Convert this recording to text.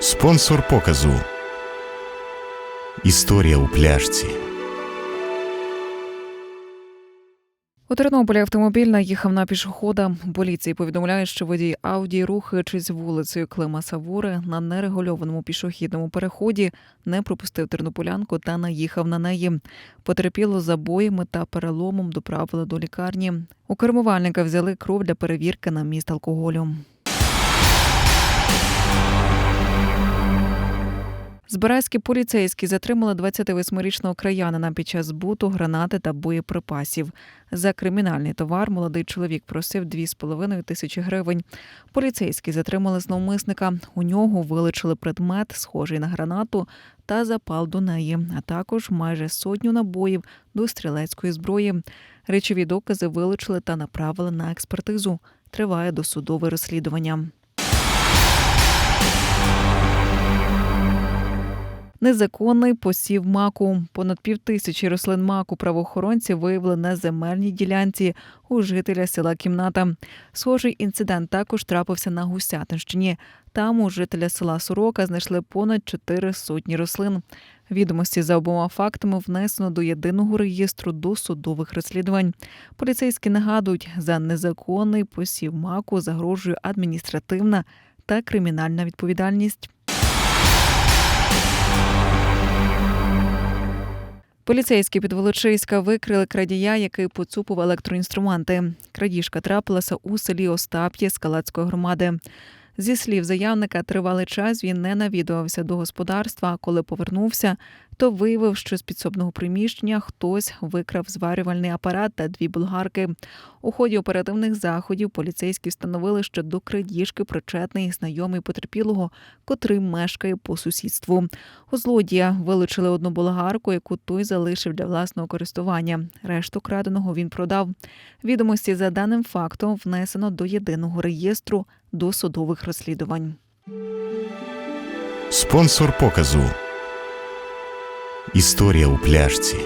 Спонсор показу. Історія у пляшці. У Тернополі автомобіль наїхав на пішохода. Поліції повідомляють, що водій Ауді, рухаючись вулицею Клима Савури на нерегульованому пішохідному переході, не пропустив тернополянку та наїхав на неї. Потерпіло забоями та переломом доправили до лікарні. У кермувальника взяли кров для перевірки на міст алкоголю. Збирайські поліцейські затримали 28-річного краянина під час збуту гранати та боєприпасів. За кримінальний товар молодий чоловік просив 2,5 тисячі гривень. Поліцейські затримали зловмисника. У нього вилучили предмет, схожий на гранату, та запал до неї, а також майже сотню набоїв до стрілецької зброї. Речові докази вилучили та направили на експертизу. Триває досудове розслідування. Незаконний посів маку. Понад півтисячі рослин маку правоохоронці виявили на земельній ділянці у жителя села Кімната. Схожий інцидент також трапився на Гусятинщині. Там у жителя села Сорока знайшли понад чотири сотні рослин. Відомості за обома фактами внесено до єдиного реєстру досудових розслідувань. Поліцейські нагадують, за незаконний посів маку загрожує адміністративна та кримінальна відповідальність. Поліцейські під Волочиська викрили крадія, який поцупив електроінструменти. Крадіжка трапилася у селі Остап'є Скалацької громади. Зі слів заявника, тривалий час він не навідувався до господарства. а Коли повернувся, то виявив, що з підсобного приміщення хтось викрав зварювальний апарат та дві болгарки. У ході оперативних заходів поліцейські встановили, що до крадіжки причетний знайомий потерпілого, котрий мешкає по сусідству. У злодія вилучили одну болгарку, яку той залишив для власного користування. Решту краденого він продав. Відомості за даним фактом внесено до єдиного реєстру досудових розслідувань. Спонсор показу. Історія у пляшці.